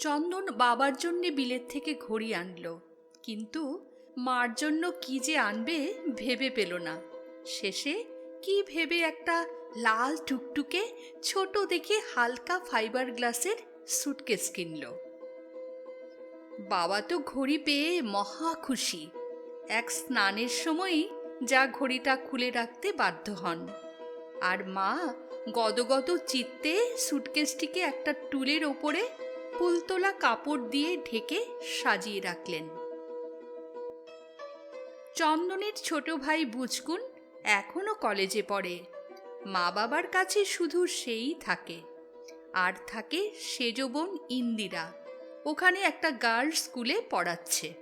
চন্দন বাবার জন্যে বিলেত থেকে ঘড়ি আনল। কিন্তু মার জন্য কি যে আনবে ভেবে পেল না। শেষে কি ভেবে একটা লাল টুকটুকে ছোট দেখে হালকা ফাইবার গ্লাসের সুটকেস কিনল। বাবা তো ঘড়ি পেয়ে মহা খুশি। এক স্নানের সময়ই যা ঘড়িটা খুলে রাখতে বাধ্য হন। আর মা গদগদ চিত্তে সুটকেসটিকে একটা টুলের ওপরে ফুলতোলা কাপড় দিয়ে ঢেকে সাজিয়ে রাখলেন। চন্দনের ছোট ভাই বুচকুন এখনও কলেজে পড়ে। মা বাবার কাছে শুধু সেই থাকে। আর থাকে সেজ বোন ইন্দিরা। ওখানে একটা গার্লস স্কুলে পড়াচ্ছে।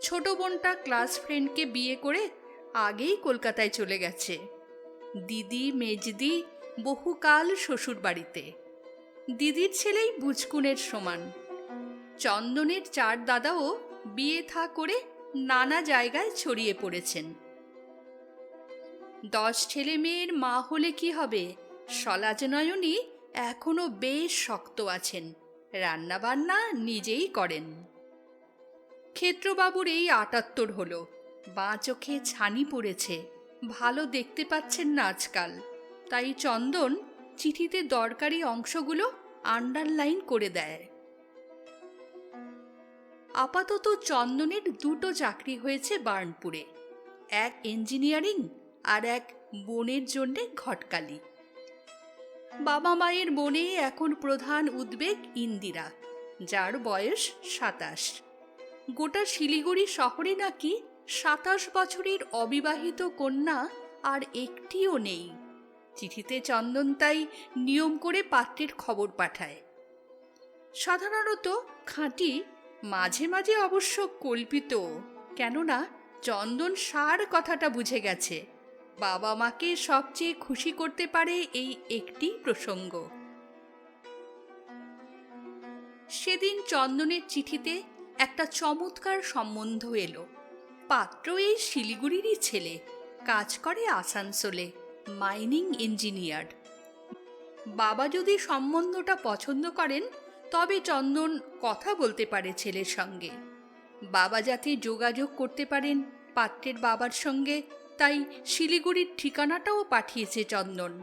ছোট বোনটা ক্লাস ফ্রেন্ডকে বিয়ে করে আগেই কলকাতায় চলে গেছে। দিদি, মেজদি বহুকাল শ্বশুর বাড়িতে দিদির ছেলেই বুচকুনের সমান। চন্দনের চার দাদাও বিয়ে থা করে নানা জায়গায় ছড়িয়ে পড়েছেন। দশ ছেলে মেয়ের মা হলে কি হবে? সলাজনয়নী এখনও বেশ শক্ত আছেন। রান্নাবান্না নিজেই করেন। ক্ষেত্রবাবুর এই আটাত্তর হলো। বাঁ চোখে ছানি পড়েছে। ভালো দেখতে পাচ্ছেন না আজকাল। তাই চন্দন চিঠিতে দরকারি অংশগুলো আন্ডারলাইন করে দেয়। আপাতত চন্দনের দুটো চাকরি হয়েছে বার্নপুরে, এক ইঞ্জিনিয়ারিং আর এক বোনের জন্যে ঘটকালি। বাবা মায়ের মনে এখন প্রধান উদ্বেগ ইন্দিরা, যার বয়স সাতাশ। গোটা শিলিগুড়ি শহরে নাকি সাতাশ বছরের অবিবাহিত কন্যা আর একটিও নেই। চিঠিতে চন্দন তাই নিয়ম করে পাত্রের খবর পাঠায়। সাধারণত খাঁটি, মাঝে মাঝে অবশ্য কল্পিত, কেননা চন্দন সার কথাটা বুঝে গেছে। বাবা মাকে সবচেয়ে খুশি করতে পারে এই একটি প্রসঙ্গ। সেদিন চন্দনের চিঠিতে একটা চমৎকার সম্বন্ধ এলো। পাত্র এই শিলিগুড়িরই ছেলে, কাজ করে আসানসোলে। Mining engineer. বাবা যদি সম্বন্ধটা পছন্দ করেন, তবে চন্দন কথা বলতে পারে ছেলের সঙ্গে। বাবা যাতে যোগাযোগ করতে পারেন পাত্রের বাবার সঙ্গে, তাই শিলিগুড়ির ঠিকানাটাও পাঠিয়েছে চন্দন।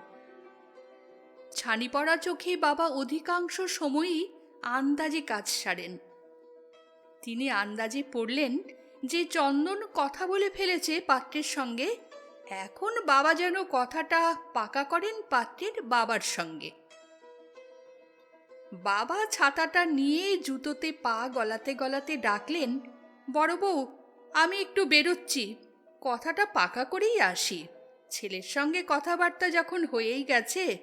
ছানি পড়া চোখে বাবা অধিকাংশ সময়ই আন্দাজে কাজ সারেন। তিনি আন্দাজে পড়লেন যে চন্দন কথা বলে ফেলেছে পাত্রের সঙ্গে এখন বাবা যেন কথাটা পাকা করেন পাত্রের বাবার সঙ্গে। বাবা ছাতাটা নিয়ে জুতোতে পা গলাতে গলাতে ডাকলেন, বড় বউ, আমি একটু বেরোচ্ছি। কথাটা পাকা করেই আসি। ছেলের সঙ্গে কথাবার্তা যখন হয়েই গেছে,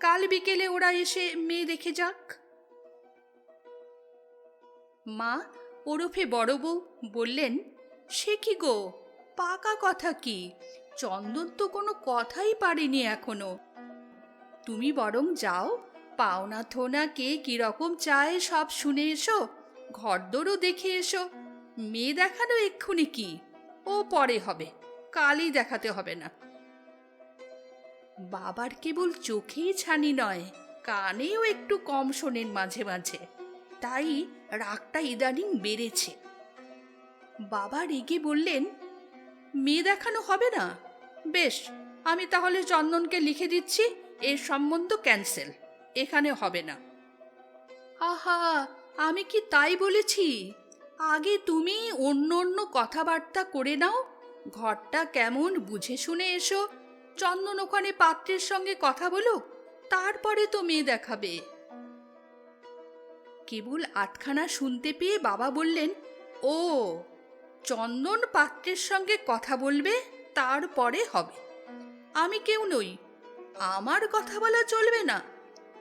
কাল বিকেলে ওরা এসে মেয়ে দেখে যাক। মা ওরফে বড় বউ বললেন, সে কি গো? পাকা কথা কি? চন্দন তো কোনো কথাই পারেনি এখনও। তুমি বরং যাও পাওনা থোনা কে কীরকম চায় সব শুনে এসো, ঘরদোরও দেখে এসো। মেয়ে দেখানো এক্ষুনি কি? ও পরে হবে, কালই দেখাতে হবে না। বাবার কেবল চোখেই ছানি নয়, কানেও একটু কম শোনেন মাঝে মাঝে, তাই রাগটা ইদানিং বেড়েছে। বাবা রেগে বললেন মেয়ে দেখানো হবে না? বেশ, আমি তাহলে চন্দনকে লিখে দিচ্ছি, এর সম্বন্ধ ক্যান্সেল এখানে হবে না। আহা, আমি কি তাই বলেছি? আগে তুমি অন্য অন্য কথাবার্তা করে নাও, ঘরটা কেমন বুঝে শুনে এসো, চন্দন ওখানে পাত্রের সঙ্গে কথা বলো তারপরে তো মেয়ে দেখাবে। কেবল আটখানা শুনতে পেয়ে বাবা বললেন, ও চন্দন পাত্রের সঙ্গে কথা বলবে, তারপরে হবে। আমি কেউ নই, আমার কথা বলা চলবে না।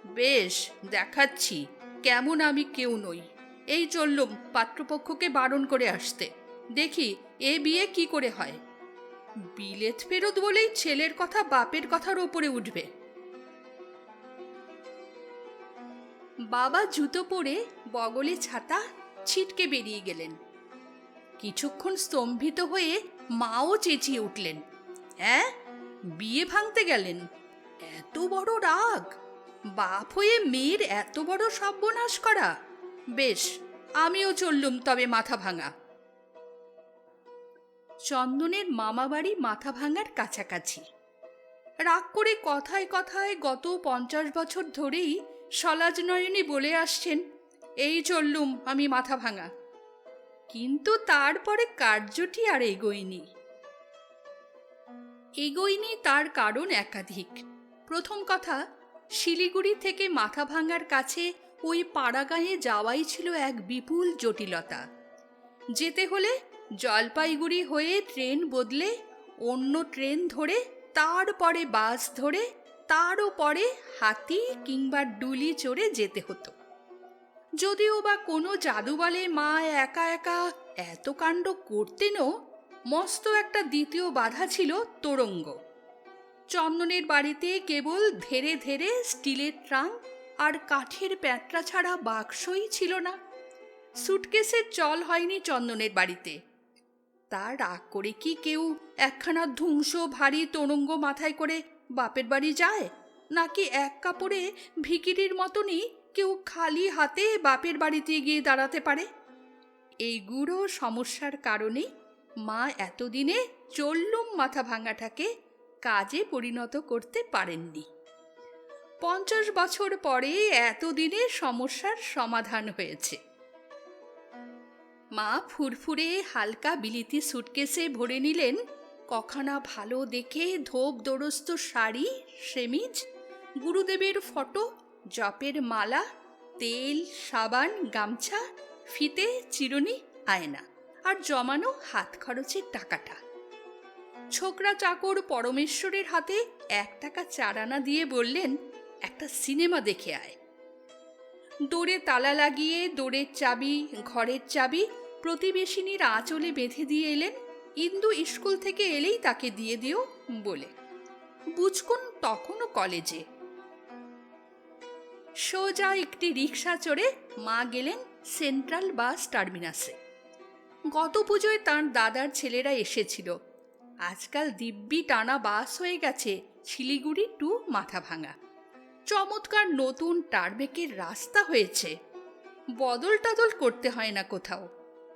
বেশ, দেখাচ্ছি, কেমন আমি কেউ নই। এই চললুম পাত্রপক্ষকে বারণ করে আসতে। দেখি, এ বিয়ে কি করে হয়? বিলেত ফেরত বলেই ছেলের কথা বাপের কথার ওপরে উঠবে। বাবা জুতো পরে বগলে ছাতা ছিটকে বেরিয়ে গেলেন। কিছুক্ষণ স্তম্ভিত হয়ে মাও চেঁচিয়ে উঠলেন। হ্যাঁ বিয়ে ভাঙতে গেলেন? এত বড় রাগ! বাপ হয়ে মেয়ের এত বড় সর্বনাশ করা! বেশ, আমিও চললুম তবে মাথা ভাঙা। চন্দনের মামাবাড়ি মাথা ভাঙার কাছাকাছি। রাগ করে কথায় কথায় গত পঞ্চাশ বছর ধরেই সলাজ নয়নী বলে আসছেন, এই চললুম, আমি মাথা ভাঙা। কিন্তু তারপরে কার্যটি আর এগোয়নি। এগোয়নি তার কারণ একাধিক। প্রথম কথা, শিলিগুড়ি থেকে মাথা ভাঙার কাছে ওই পাড়াগাঁয়ে যাওয়াই ছিল এক বিপুল জটিলতা। যেতে হলে জলপাইগুড়ি হয়ে ট্রেন বদলে অন্য ট্রেন ধরে, তারপরে বাস ধরে, তারও পরে হাতি কিংবা ডুলি চড়ে যেতে হতো। যদিও বা কোনো জাদু বলে মা একা একা এত কাণ্ড করতেনও মস্ত একটা দ্বিতীয় বাধা ছিল তোরঙ্গ। চন্দনের বাড়িতে কেবল ধেরে ধেরে স্টিলের ট্রাঙ্ক আর কাঠের প্যাঁটরা ছাড়া বাক্সই ছিল না। সুটকেসের চল হয়নি চন্দনের বাড়িতে। তার রাগ করে কি কেউ একখানা ধ্বংস ভারী তোরঙ্গ মাথায় করে বাপের বাড়ি যায়, নাকি এক কাপড়ে ভিকিরির মতনই কেউ খালি হাতে বাপের বাড়িতে গিয়ে দাঁড়াতে পারে? এই গুড়ো সমস্যার কারণে মা এতদিনে চললুম মাথা ভাঙাটাকে কাজে পরিণত করতে পারেননি। পঞ্চাশ বছর পরে এতদিনে সমস্যার সমাধান হয়েছে। মা ফুরফুরে হালকা বিলিতি সুটকেসে ভরে নিলেন, কখানা ভালো দেখে ধোপ দরস্ত শাড়ি, সেমিজ, গুরুদেবের ফটো জপের মালা, তেল, সাবান, গামছা, ফিতে চিরুনি, আয়না আর জমানো হাত খরচের টাকাটা। ছোকরা চাকর পরমেশ্বরের হাতে এক টাকা চারানা দিয়ে বললেন, একটা সিনেমা দেখে আয়। দৌড়ে তালা লাগিয়ে দৌড়ের চাবি, ঘরের চাবি প্রতিবেশিনীর আঁচলে বেঁধে দিয়ে এলেন। ইন্দু স্কুল থেকে এলেই তাকে দিয়ে দিও বলে। বুঝকুন তখনও কলেজে সোজা একটি রিক্সা চড়ে মা গেলেন সেন্ট্রাল বাস টার্মিনাসে। গত পুজোয় তার দাদার ছেলেরা এসেছিল। আজকাল দিব্যি টানা বাস হয়ে গেছে শিলিগুড়ি টু মাথা ভাঙা চমৎকার নতুন টারবেকের রাস্তা হয়েছে। বদল টাদল করতে হয় না কোথাও।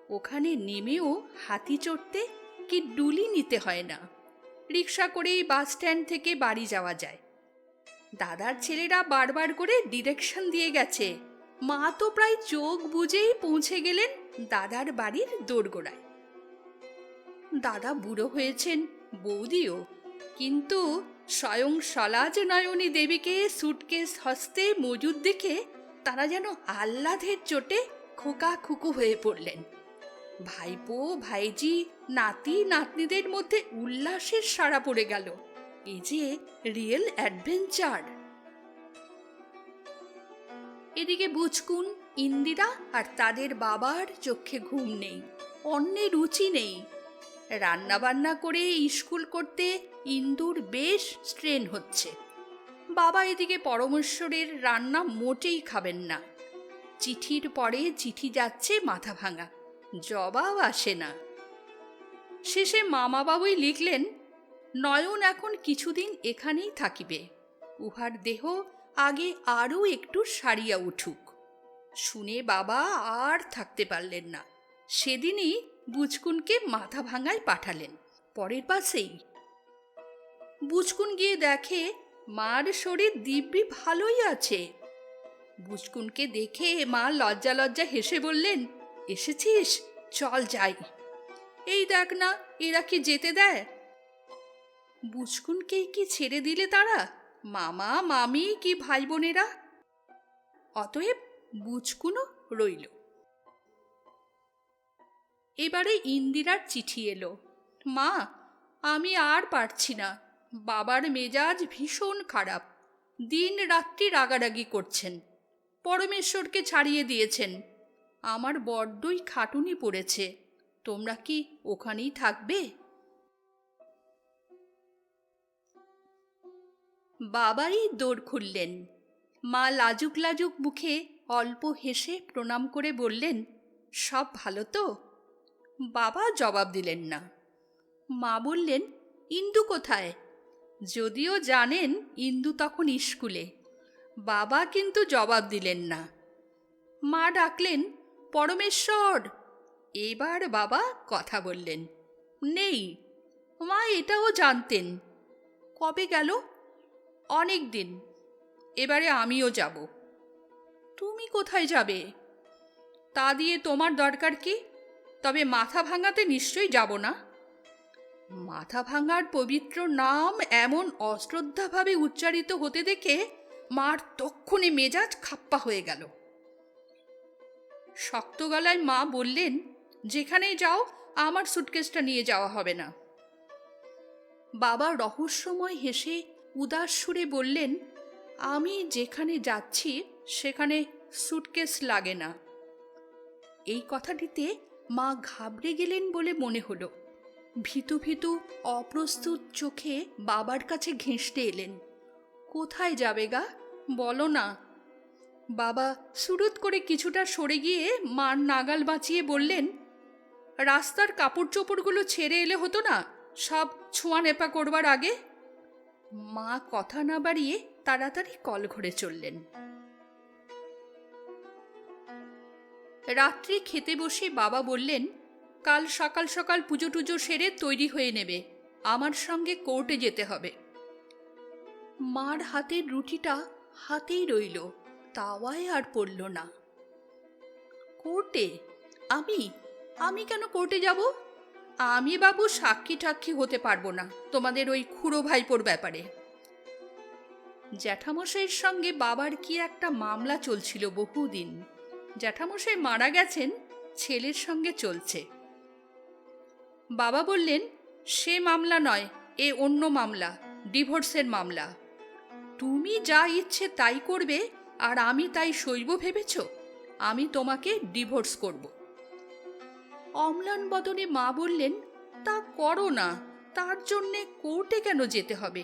ওখানে নেমেও হাতি চড়তে কি ডুলি নিতে হয় না। রিক্সা করেই বাস স্ট্যান্ড থেকে বাড়ি যাওয়া যায়। দাদার ছেলেরা বারবার করে ডিরেকশন দিয়ে গেছে। মা তো প্রায় চোখ বুঝেই পৌঁছে গেলেন দাদার বাড়ির দোরগোড়ায়। দাদা বুড়ো হয়েছেন, বৌদিও। কিন্তু স্বয়ং সলাজ নয়নী দেবীকে সুটকেস হস্তে মজুদ দেখে তারা যেন আহ্লাদের চোটে খোকা খুকু হয়ে পড়লেন। ভাইপো, ভাইজি, নাতি, নাতনিদের মধ্যে উল্লাসের সাড়া পড়ে গেল। এই যে রিয়েল অ্যাডভেঞ্চার। এদিকে বুঝকুন, ইন্দিরা আর তাদের বাবার চোখে ঘুম নেই অন্যের রুচি নেই। রান্না বান্না করে স্কুল করতে ইন্দুর বেশ স্ট্রেন হচ্ছে। বাবা এদিকে পরমেশ্বরের রান্না মোটেই খাবেন না। চিঠির পরে চিঠি যাচ্ছে মাথা ভাঙা, জবাব আসে না। শেষে মামা বাবুই লিখলেন নয়ন এখন কিছুদিন এখানেই থাকিবে। উহার দেহ আগে আরও একটু সারিয়া উঠুক। শুনে বাবা আর থাকতে পারলেন না। সেদিনই বুচকুনকে মাথা ভাঙায় পাঠালেন। পরের পাশেই বুচকুন গিয়ে দেখে, মার শরীর দিব্যি ভালোই আছে। বুচকুনকে দেখে মা লজ্জা লজ্জা হেসে বললেন, এসেছিস? চল যাই। এই দেখ না, এরা কি যেতে দেয়? বুচকুনকেই কি ছেড়ে দিলে তারা? মামা, মামি কি ভাই বোনেরা অতএব বুচকুনও রইল। এবারে ইন্দিরার চিঠি এলো। মা, আমি আর পারছি না। বাবার মেজাজ ভীষণ খারাপ। দিন রাত্রি রাগারাগি করছেন। পরমেশ্বরকে ছাড়িয়ে দিয়েছেন। আমার বড্ডই খাটুনি পড়েছে। তোমরা কি ওখানেই থাকবে? বাবাই দৌড় খুললেন। মা লাজুক লাজুক মুখে অল্প হেসে প্রণাম করে বললেন, সব ভালো তো? বাবা জবাব দিলেন না। মা বললেন, ইন্দু কোথায়? যদিও জানেন, ইন্দু তখন স্কুলে। বাবা কিন্তু জবাব দিলেন না। মা ডাকলেন, পরমেশ্বর! এবার বাবা কথা বললেন, নেই। মা এটাও জানতেন। কবে গেল? অনেক দিন। এবারে আমিও যাব। তুমি কোথায় যাবে? তা দিয়ে তোমার দরকার কি? তবে মাথা ভাঙাতে নিশ্চয়ই যাব না। মাথা ভাঙার পবিত্র নাম এমন অশ্রদ্ধাভাবে উচ্চারিত হতে দেখে মার তক্ষণে মেজাজ খাপ্পা হয়ে গেল। শক্ত গলায় মা বললেন, যেখানেই যাও, আমার সুটকেসটা নিয়ে যাওয়া হবে না। বাবা রহস্যময় হেসে উদাস সুরে বললেন, আমি যেখানে যাচ্ছি, সেখানে সুটকেস লাগে না। এই কথাটিতে মা ঘাবড়ে গেলেন বলে মনে হলো। ভীতু ভীতু অপ্রস্তুত চোখে বাবার কাছে ঘেঁষতে এলেন। কোথায় যাবে গা? বলো না। বাবা সুরুত করে কিছুটা সরে গিয়ে মার নাগাল বাঁচিয়ে বললেন, রাস্তার কাপড় চোপড়গুলো ছেড়ে এলে হতো না, সব ছোঁয়া নেপা করবার আগে? মা কথা না বাড়িয়ে তাড়াতাড়ি কল ঘরে চললেন। রাত্রি খেতে বসে বাবা বললেন, কাল সকাল সকাল পুজো টুজো সেরে তৈরি হয়ে নেবে, আমার সঙ্গে কোর্টে যেতে হবে। মার হাতের রুটিটা হাতেই রইল, তাওয়ায় আর পড়ল না। কোর্টে? আমি? আমি কেন কোর্টে যাব? আমি বাবু সাক্ষী টাক্ষী হতে পারব না, তোমাদের ওই খুড়ো ভাইপোর ব্যাপারে। জ্যাঠামশাইয়ের সঙ্গে বাবার কি একটা মামলা চলছিল বহুদিন। জ্যাঠামশাই মারা গেছেন, ছেলের সঙ্গে চলছে। বাবা বললেন, সে মামলা নয়, এ অন্য মামলা, ডিভোর্সের মামলা। তুমি যা ইচ্ছে তাই করবে, আর আমি তাই সইব ভেবেছ? আমি তোমাকে ডিভোর্স করব। অম্লান বদনে মা বললেন, তা করো না, তার জন্যে কোর্টে কেন যেতে হবে?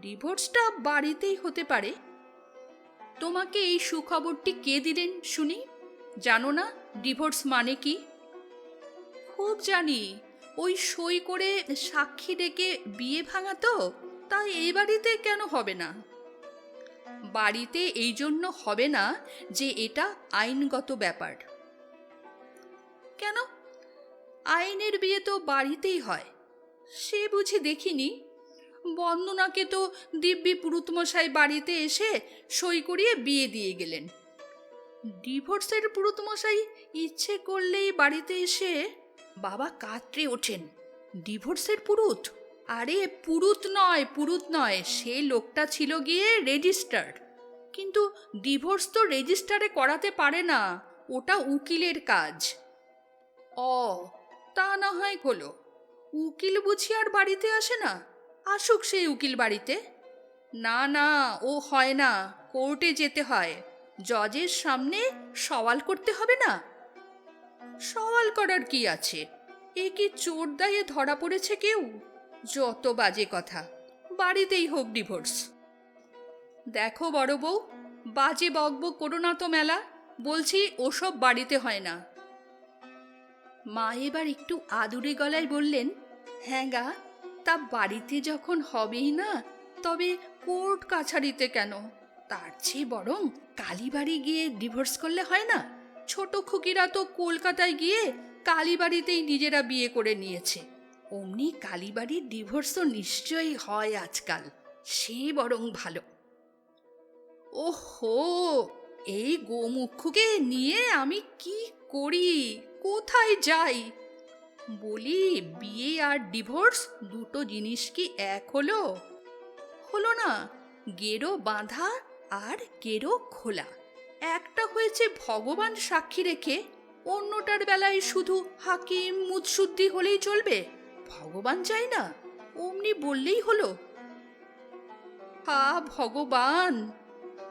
ডিভোর্সটা বাড়িতেই হতে পারে। তোমাকে এই সুখবরটি কে দিলেন, শুনি? জানো না, ডিভোর্স মানে কি? খুব জানি, ওই সই করে সাক্ষী ডেকে বিয়ে ভাঙা তো, তাই এই বাড়িতে কেন হবে না? বাড়িতে এই জন্য হবে না যে এটা আইনগত ব্যাপার। কেন? আইনের বিয়ে তো বাড়িতেই হয়। সে বুঝি দেখিনি। বন্দনাকে তো দিব্যি পুরুতমশাই বাড়িতে এসে সই করিয়ে বিয়ে দিয়ে গেলেন। ডিভোর্সের পুরুতমশাই ইচ্ছে করলেই বাড়িতে এসে বাবা কাতরে ওঠেন। ডিভোর্সের পুরুত? আরে পুরুত নয় পুরুত নয়, সে লোকটা ছিল গিয়ে রেজিস্টার। কিন্তু ডিভোর্স তো রেজিস্টারে করাতে পারে না, ওটা উকিলের কাজ। অ তা না হয় হলো। উকিল বুঝি আর বাড়িতে আসে না? আসুক সেই উকিল বাড়িতে। না না, ও হয় না। কোর্টে যেতে হয়। জজের সামনে সওয়াল করতে হবে না? সওয়াল করার কি আছে? এ কি চোর দায়ে ধরা পড়েছে কেউ? যত বাজে কথা। বাড়িতেই হোক ডিভোর্স। দেখো বড় বউ, বাজে বকবক করো না তো মেলা। বলছি ওসব বাড়িতে হয় না। মা এবার একটু আদুরে গলায় বললেন হ্যাঁ গা, তা বাড়িতে যখন হবেই না, তবে কোর্ট কাছারিতে কেন? তার চেয়ে বরং কালীবাড়ি গিয়ে ডিভোর্স করলে হয় না? ছোট খুকিরা তো কলকাতায় গিয়ে কালীবাড়িতেই নিজেরা বিয়ে করে নিয়েছে। অমনি কালীবাড়ির ডিভোর্স তো নিশ্চয়ই হয় আজকাল, সে বরং ভালো। ওহো, এই গোমুখকে নিয়ে আমি কি করি? কোথায় যাই? বলি, বিয়ে আর ডিভোর্স দুটো জিনিস কি এক হলো? হলো না, গেরো বাঁধা আর গেরো খোলা। একটা হয়েছে ভগবান সাক্ষী রেখে, অন্যটার বেলায় শুধু হাকিম মুৎসুদ্দি হলেই চলবে? ভগবান চাই না, অমনি বললেই হলো। হা ভগবান!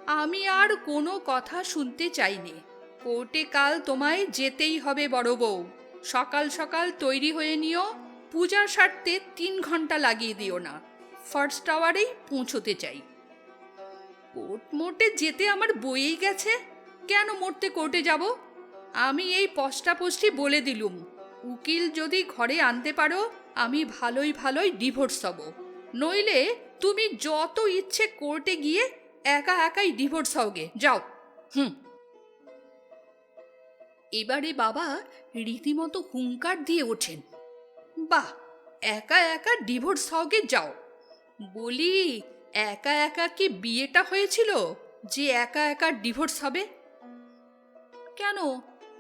আমি আর কোনো কথা শুনতে চাইনি। কোর্টে কাল তোমায় যেতেই হবে বড় বউ। সকাল সকাল তৈরি হয়ে নিও, পূজা সারতে তিন ঘণ্টা লাগিয়ে দিও না। ফার্স্ট আওয়ারেই পৌঁছতে চাই। কোর্ট মোটে যেতে আমার বইয়েই গেছে। কেন মরতে কোর্টে যাব? আমি এই পষ্টাপষ্টি বলে দিলুম। উকিল যদি ঘরে আনতে পারো, আমি ভালোই ভালোই ডিভোর্স হব। নইলে তুমি যত ইচ্ছে কোর্টে গিয়ে একা একাই ডিভোর্স হওগে। যাও। হুম। এবারে বাবা রীতিমতো হুঙ্কার দিয়ে ওঠেন। বাহ, একা একা ডিভোর্স হওগে যাও। বলি, একা একা কি বিয়েটা হয়েছিল যে একা একা ডিভোর্স হবে? কেন?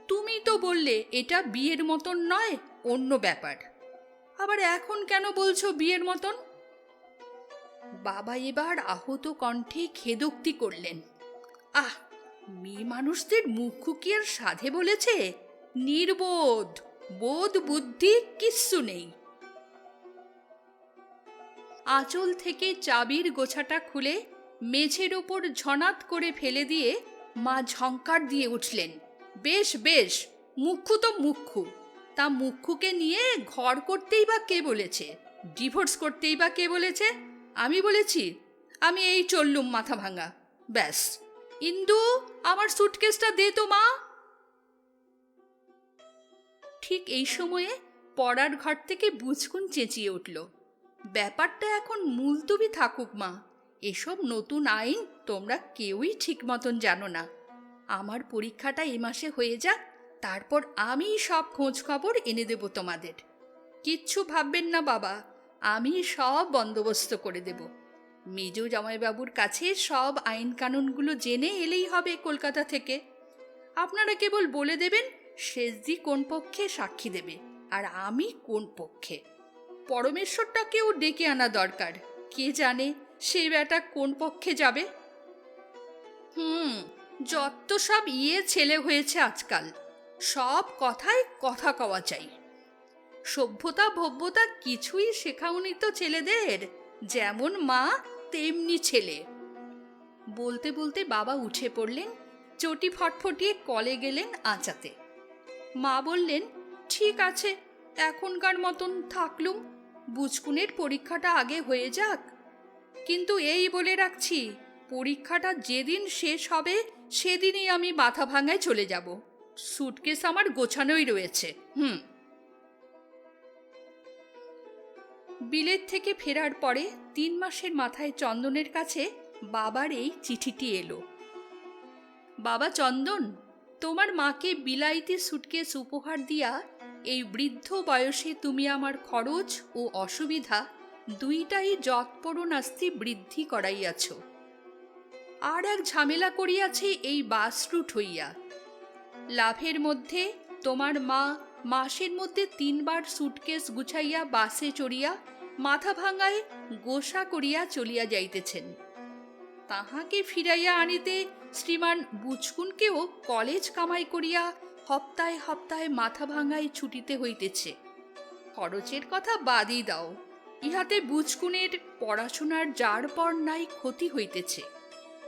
তুমি তো বললে এটা বিয়ের মতন নয়, অন্য ব্যাপার। আবার এখন কেন বলছো বিয়ের মতন? বাবা এবার আহত কণ্ঠে খেদোক্তি করলেন। আহ মেয়ে মানুষদের মুখ আর সাধে বলেছে, নির্বোধ, বোধ বুদ্ধি কিচ্ছু নেই। আঁচল থেকে চাবির গোছাটা খুলে মেঝের ওপর ঝনাত করে ফেলে দিয়ে মা ঝঙ্কার দিয়ে উঠলেন। বেশ বেশ, মুখ্যু তো মুখ্যু। তা মুখ্যুকে নিয়ে ঘর করতেই বা কে বলেছে? ডিভোর্স করতেই বা কে বলেছে? আমি বলেছি, আমি এই চললুম মাথা ভাঙা, ব্যাস। ইন্দু, আমার সুটকেসটা দে তো মা। ঠিক এই সময়ে পড়ার ঘর থেকে বুঝকুন চেঁচিয়ে উঠল। ব্যাপারটা এখন মুলতুবি থাকুক মা। এসব নতুন আইন তোমরা কেউই ঠিক মতন জানো না। আমার পরীক্ষাটা এ মাসে হয়ে যাক, তারপর আমি সব খোঁজ খবর এনে দেব তোমাদের। কিচ্ছু ভাববেন না বাবা, আমি সব বন্দোবস্ত করে দেব। মেজ জামাইবাবুর কাছে সব আইন কানুনগুলো জেনে এলেই হবে কলকাতা থেকে। আপনারা কেবল বলে দেবেন শেষদি কোন পক্ষে সাক্ষী দেবে আর আমি কোন পক্ষে। পরমেশ্বরটাকেও ডেকে আনা দরকার। কে জানে সেই বেটা কোন পক্ষে যাবে? হুম, যত সব ইয়ে ছেলে হয়েছে আজকাল, সব কথায় কথা কওয়া চাই। সভ্যতা, ভব্যতা কিছুই শেখাওনি তো ছেলেদের, যেমন মা তেমনি ছেলে। বলতে বলতে বাবা উঠে পড়লেন, চটি ফটফটিয়ে কলে গেলেন আঁচাতে। মা বললেন, ঠিক আছে, এখনকার মতন থাকলুম বুচকুনের পরীক্ষাটা আগে হয়ে যাক। কিন্তু এই বলে রাখছি, পরীক্ষাটা যেদিন শেষ হবে, সেদিনই আমি মাথা ভাঙায় চলে যাব। সুটকেস আমার গোছানোই রয়েছে, হুম। বিলেত থেকে ফেরার পরে তিন মাসের মাথায় চন্দনের কাছে বাবার এই চিঠিটি এলো। বাবা চন্দন, তোমার মাকে বিলাইতে সুটকেস উপহার দিয়া এই বৃদ্ধ বয়সে তুমি আমার খরচ ও অসুবিধা দুইটাই যৎপরণাস্তি বৃদ্ধি করাইয়াছ। আর এক ঝামেলা করিয়াছে এই বাস রুট হইয়া। লাভের মধ্যে তোমার মা মাসের মধ্যে তিনবার সুটকেস গুছাইয়া বাসে চড়িয়া, মাথা ভাঙায় গোসা করিয়া চলিয়া যাইতেছেন। তাহাকে ফিরাইয়া আনিতে শ্রীমান বুচকুনকেও কলেজ কামাই করিয়া হপ্তায় হপ্তায় মাথা ভাঙায় ছুটিতে হইতেছে। খরচের কথা বাদই দাও, ইহাতে বুচকুনের পড়াশোনার যার পর নাই ক্ষতি হইতেছে।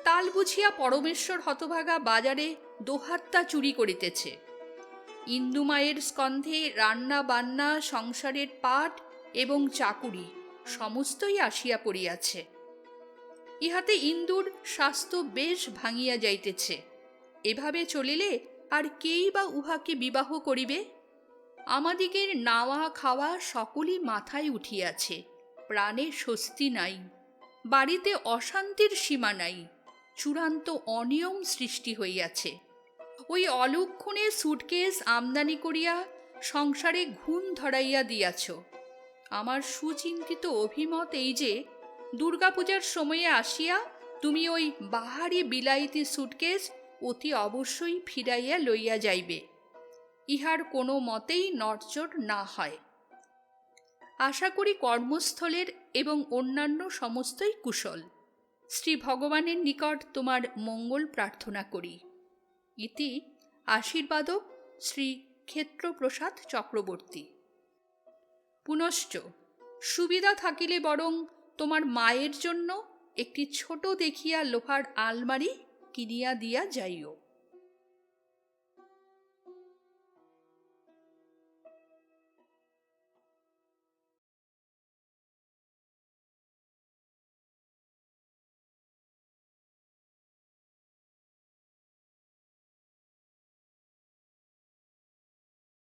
তাল বুঝিয়া পরমেশ্বর হতভাগা বাজারে দোহাত্তা চুরি করিতেছে। ইন্দুমায়ের স্কন্ধে রান্না বান্না, সংসারের পাট এবং চাকুরি সমস্তই আসিয়া পড়িয়াছে। ইহাতে ইন্দুর স্বাস্থ্য বেশ ভাঙিয়া যাইতেছে। এভাবে চলিলে আর কেই বা উহাকে বিবাহ করিবে? আমাদিগের নাওয়া খাওয়া সকলই মাথায় উঠিয়াছে, প্রাণে স্বস্তি নাই, বাড়িতে অশান্তির সীমা নাই, চূড়ান্ত অনিয়ম সৃষ্টি হইয়াছে। ওই অলক্ষণে সুটকেস আমদানি করিয়া সংসারে ঘুণ ধরাইয়া দিয়াছ। আমার সুচিন্তিত অভিমত এই যে, দুর্গাপূজার সময়ে আসিয়া তুমি ওই বাহারি বিলাইতি সুটকেস অতি অবশ্যই ফিরাইয়া লইয়া যাইবে। ইহার কোনো মতেই নড়চড় না হয়। আশা করি কর্মস্থলের এবং অন্যান্য সমস্তই কুশল। শ্রী ভগবানের নিকট তোমার মঙ্গল প্রার্থনা করি। ইতি আশীর্বাদক শ্রী ক্ষেত্রপ্রসাদ চক্রবর্তী। পুনশ্চ, সুবিধা থাকিলে বরং তোমার মায়ের জন্য একটি ছোট দেখিয়া লোহার আলমারি কিনিয়া দিয়া যাইও।